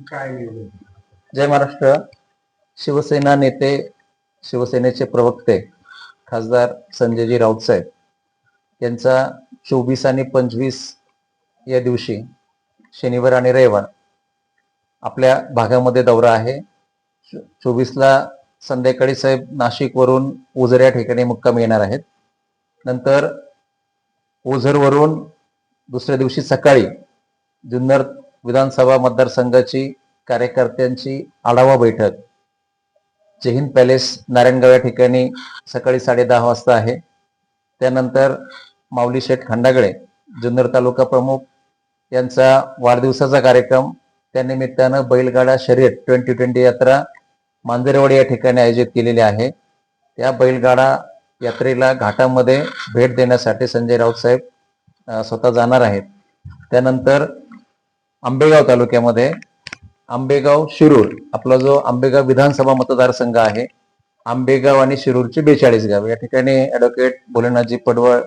काय जय महाराष्ट्र. शिवसेना नेते शिवसेनेचे प्रवक्ते खासदार संजयजी राऊत साहेब यांचा चोवीस आणि पंचवीस या दिवशी शनिवार आणि रविवार आपल्या भागामध्ये दौरा आहे. चोवीसला संध्याकाळी साहेब नाशिकवरून ओझर या ठिकाणी मुक्काम येणार आहेत. नंतर ओझरवरून दुसऱ्या दिवशी सकाळी जुन्नर विधानसभा मतदारसंघाची कार्यकर्त्यांची आढावा बैठक. जयहिंद पॅलेस नारायणगाव या ठिकाणी सकाळी साडे दहा वाजता आहे. त्यानंतर माऊली शेठ खंडागळे जुन्नर तालुका प्रमुख यांचा वाढदिवसाचा कार्यक्रम. त्यानिमित्तानं बैलगाडा शर्यत ट्वेंटी ट्वेंटी यात्रा मांजरेवाडी या ठिकाणी आयोजित केलेली आहे. त्या बैलगाडा यात्रेला घाटामध्ये भेट देण्यासाठी संजय राऊत साहेब स्वतः जाणार आहेत. त्यानंतर आंबेगाव तालुक्यामध्ये आंबेगाव शिरूर आपला जो आंबेगाव विधानसभा मतदारसंघ आहे आंबेगाव आणि शिरूरचे बेचाळीस गाव. या ठिकाणी ॲडव्होकेट भोलेनाथजी पडवळ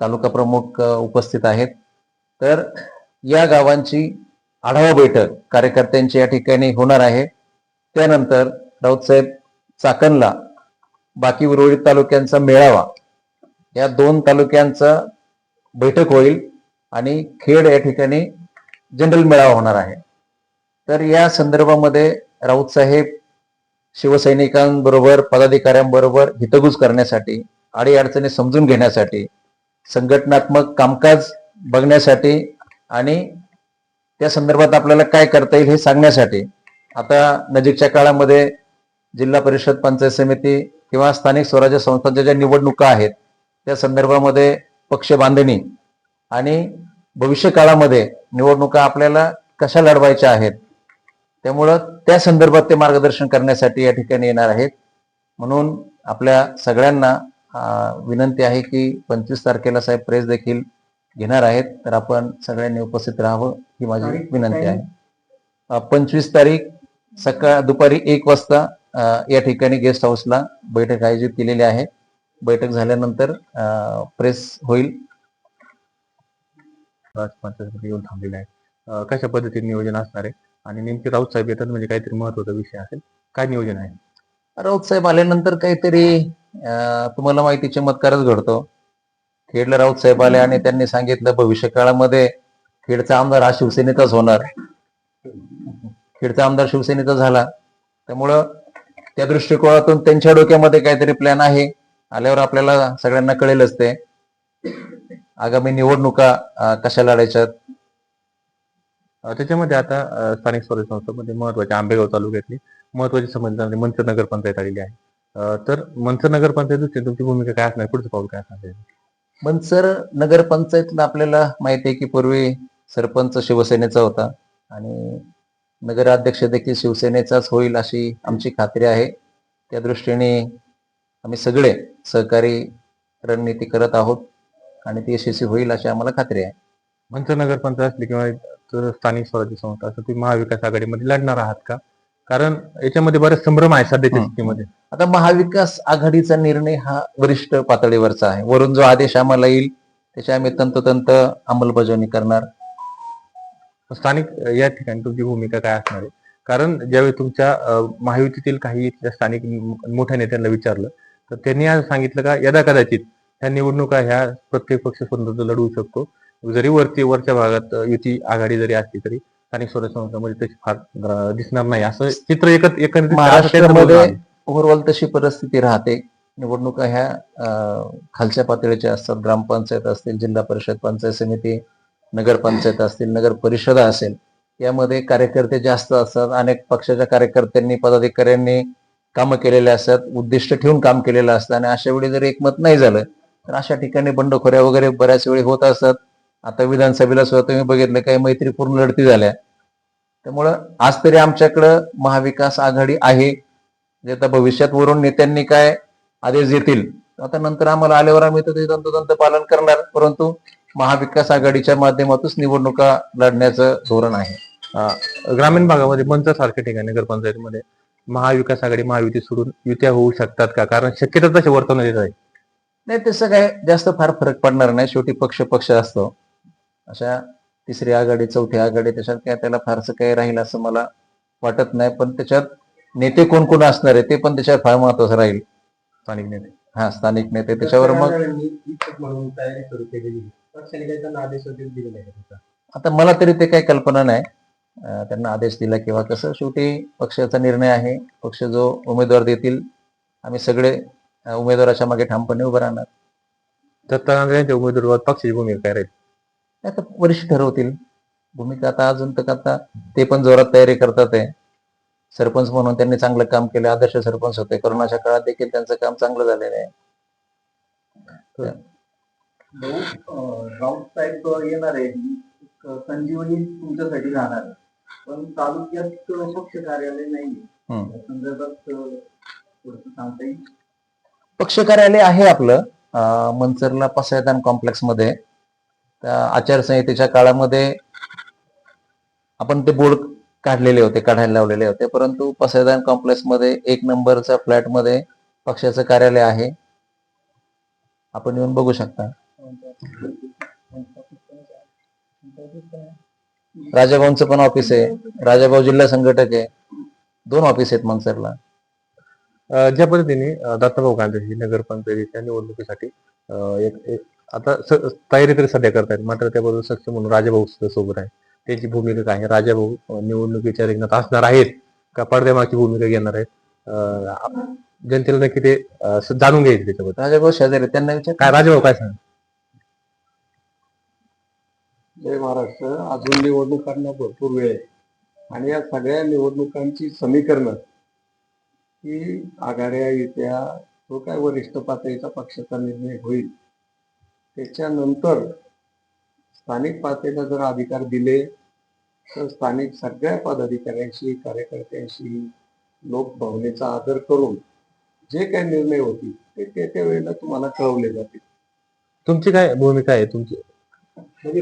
तालुका प्रमुख उपस्थित आहेत. तर या गावांची आढावा बैठक कार्यकर्त्यांची या ठिकाणी होणार आहे. त्यानंतर राऊतसाहेब चाकणला बाकी उर्वरित तालुक्यांचा मेळावा या दोन तालुक्यांचा बैठक होईल आणि खेड या ठिकाणी जनरल मेळावा होणार आहे. तर या संदर्भामध्ये राऊत साहेब शिवसैनिकांबरोबर पदाधिकाऱ्यांबरोबर हितगुज करण्यासाठी अडीअडचणी समजून घेण्यासाठी संघटनात्मक कामकाज बघण्यासाठी आणि त्या संदर्भात आपल्याला काय करता येईल हे सांगण्यासाठी आता नजीकच्या काळामध्ये जिल्हा परिषद पंचायत समिती किंवा स्थानिक स्वराज्य संस्थांच्या ज्या निवडणुका आहेत त्या संदर्भामध्ये पक्ष बांधणी आणि भविष्य काळामध्ये निवडणुका आपल्याला कशा लढवायच्या आहेत त्यामुळं त्या संदर्भात ते मार्गदर्शन करण्यासाठी या ठिकाणी येणार आहेत. म्हणून आपल्या सगळ्यांना विनंती आहे की पंचवीस तारखेला साहेब प्रेस देखील घेणार आहेत. तर आपण सगळ्यांनी उपस्थित राहावं ही माझी विनंती आहे? पंचवीस तारीख सकाळ दुपारी एक वाजता या ठिकाणी गेस्ट हाऊसला बैठक आयोजित केलेली आहे. बैठक झाल्यानंतर प्रेस होईल. राजपंचायत येऊन थांबलेले आहेत. कशा पद्धतीने नियोजन असणार आहे? आणि नेमके राऊत साहेब येतात म्हणजे काहीतरी महत्त्वाचा विषय असेल. काय नियोजन आहे? राऊत साहेब आल्यानंतर काहीतरी तुम्हाला माहिती चमत्कारच घडतो. खेडला राऊत साहेब आले आणि त्यांनी सांगितलं भविष्य काळामध्ये खेडचा आमदार हा शिवसेनेचाच होणार. खेडचा आमदार शिवसेनेचा झाला. त्यामुळं त्या दृष्टिकोनातून त्यांच्या डोक्यामध्ये काहीतरी प्लॅन आहे. आल्यावर आपल्याला सगळ्यांना कळेलच ते. आगामी निवडणुका कशा लढायच्यात? त्याच्यामध्ये आता स्थानिक स्वराज्य संस्थांमध्ये महत्त्वाच्या आंबेगाव तालुक्यातली महत्वाची संबंधित म्हणजे मंत्र नगर पंचायत आलेली आहे. तर मंत्र नगर पंचायत दृष्टीने तुमची भूमिका काय असणार? पुढचं पाऊल काय असणार? आहे? नगरपंचायतला आपल्याला माहिती आहे की पूर्वी सरपंच शिवसेनेचा होता आणि नगराध्यक्ष देखील शिवसेनेचाच होईल अशी आमची खात्री आहे. त्या दृष्टीने आम्ही सगळे सहकारी रणनीती करत आहोत. आणि ती यशस्वी होईल अशी आम्हाला खात्री आहे. मंचर नगर पंचायत असली किंवा स्थानिक स्वराज्य संस्था असं तुम्ही महाविकास आघाडीमध्ये लढणार आहात का? कारण याच्यामध्ये बरेच संभ्रम आहे सध्याच्या. स्थितीमध्ये. आता महाविकास आघाडीचा निर्णय हा वरिष्ठ पातळीवरचा आहे. वरून जो आदेश आम्हाला येईल त्याची आम्ही तंतोतंत अंमलबजावणी करणार. स्थानिक या ठिकाणी तुमची भूमिका काय असणार आहे? कारण ज्यावेळी तुमच्या महायुतीतील काही स्थानिक मोठ्या नेत्यांना विचारलं तर त्यांनी आज सांगितलं का यदा कदाचित ह्या निवडणुका ह्या प्रत्येक पक्ष स्वतंत्र लढवू शकतो. जरी वरती वरच्या भागात युती आघाडी जरी असली तरी स्थानिक स्वराज्य संस्थांमध्ये तशी फार दिसणार नाही. असं चित्र एकत एकंदरीत महाराष्ट्रामध्ये. ओव्हरऑल तशी परिस्थिती राहते. निवडणुका ह्या खालच्या पातळीच्या असतात. ग्रामपंचायत असतील जिल्हा परिषद पंचायत समिती नगरपंचायत असतील नगर परिषदा असेल यामध्ये कार्यकर्ते जास्त असतात. अनेक पक्षाच्या कार्यकर्त्यांनी पदाधिकाऱ्यांनी कामं केलेले असतात उद्दिष्ट ठेवून काम केलेलं असतं. आणि अशा वेळी जर एकमत नाही झालं तर अशा ठिकाणी बंडखोऱ्या वगैरे बऱ्याच वेळी होत असतात. आता विधानसभेला सुद्धा तुम्ही बघितलं काही मैत्रीपूर्ण लढती झाल्या. त्यामुळं आज तरी आमच्याकडं महाविकास आघाडी आहे. जे आता भविष्यात वरून नेत्यांनी काय आदेश देतील आता नंतर आम्हाला आल्यावर आम्ही तर ते तंतोतंत पालन करणार. परंतु महाविकास आघाडीच्या माध्यमातून निवडणुका लढण्याचं धोरण आहे. ग्रामीण भागामध्ये मंचर सारख्या ठिकाणी नगरपंचायतीमध्ये महाविकास आघाडी महायुती सोडून युत्या होऊ शकतात का? कारण शक्यता तसे वर्तवण्यात येत आहे. नाही तसं काय जास्त फार फरक पडणार नाही. शेवटी पक्ष पक्ष असतो. अशा तिसरी आघाडी चौथी आघाडी त्याच्यात काय त्याला फारसं काही राहील असं मला वाटत नाही. पण त्याच्यात नेते कोण कोण असणार आहे ते पण त्याच्यावर फार महत्वाचं राहील. स्थानिक नेते. हा स्थानिक नेते. त्याच्यावर मग तयारी सुरू केलेली पक्षाने काही त्यांना आदेश वगैरे दिले नाही का त्याचा? आता मला तरी ते काही कल्पना नाही. अं, त्यांना आदेश दिला किंवा कसं शेवटी पक्षाचा निर्णय आहे. पक्ष जो उमेदवार देतील आम्ही सगळे उमेदवाराच्या मागे ठामपणे उभं राहणार. दत्ता गांधी यांच्या उमेदवारात पक्षाची भूमिका काय राहील? आता वरिष्ठ ठरवतील. भूमिका आता अजून तक आता ते पण जोरात तयारी करतात आहे. सरपंच म्हणून त्यांनी चांगलं काम केलं आदर्श सरपंच होते. कोरोनाच्या काळात देखील त्यांचं काम चांगलं झालेलं आहे. राऊत साहेब येणार आहे. संजीवनी तुमच्यासाठी राहणार. पण तालुक्यात पक्ष कार्यालय नाही संदर्भात थोडंसं सांगता येईल. पक्ष कार्यालय आहे आपलं मनसरला मंचरला पसायदान कॉम्प्लेक्समध्ये. त्या आचारसंहितेच्या काळामध्ये आपण ते बोर्ड काढलेले होते काढायला लावलेले होते. परंतु पसायदान कॉम्प्लेक्समध्ये एक नंबरच्या फ्लॅटमध्ये पक्षाचं कार्यालय आहे. आपण येऊन बघू शकता. राजाभाऊंचं पण ऑफिस आहे. राजाभाऊ जिल्हा संघटक आहे. दोन ऑफिस आहेत मनसरला. ज्या पद्धतीने अं, दत्ताभाऊ गांधी नगरपंचायतीच्या निवडणुकीसाठी अं, एक एक आता तयारी तरी सध्या करतायत मात्र त्याबरोबर सक्षम म्हणून राजाभाऊ सुद्धा सोबत आहे त्यांची भूमिका काय आहे? राजाभाऊ निवडणुकीच्या रिंगणात असणार आहेत का? पडद्यामागची भूमिका घेणार आहेत? जनतेला नक्की ते जाणून घ्यायचे त्याच्याबद्दल. राजाभाऊ शेजारी त्यांना विचार काय राजाभाऊ काय सांग जय महाराष्ट्र. अजून निवडणुकांना भरपूर वेळ आहे. आणि या सगळ्या निवडणुकांची समीकरणं ही आघाड्या येत्या जो काय वरिष्ठ पातळीचा पक्षाचा निर्णय होईल त्याच्यानंतर स्थानिक पातळीला जर अधिकार दिले तर स्थानिक सगळ्या पदाधिकाऱ्यांशी कार्यकर्त्यांशी लोकभावनेचा आदर करून जे काही निर्णय होतील ते त्या त्या वेळेला तुम्हाला कळवले जातील. तुमची काय भूमिका आहे तुमची? म्हणजे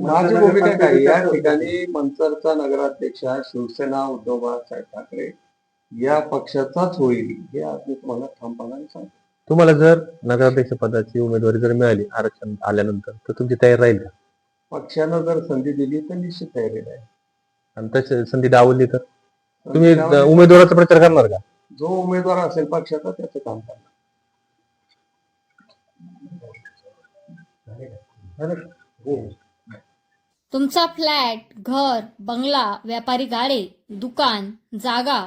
माझी भूमिका काय? या ठिकाणी मंचरचा नगराध्यक्ष शिवसेना उद्धव बाळासाहेब ठाकरे या पक्षाचाच होईल हे आज मी तुम्हाला ठामपणाने सांगतो. तुम्हाला जर नगराध्यक्ष पदाची उमेदवारी जर मिळाली आरक्षण आल्यानंतर तर तुमची तयारी राहील का? पक्षानं जर संधी दिली तर निश्चित तयारी आहे आणि तशी संधी डावलली तर? तुम्ही उमेदवाराचा प्रचार करणार का? जो उमेदवार असेल पक्षाचा त्याचं काम करणार. तुमचा फ्लॅट घर बंगला व्यापारी गाडे दुकान जागा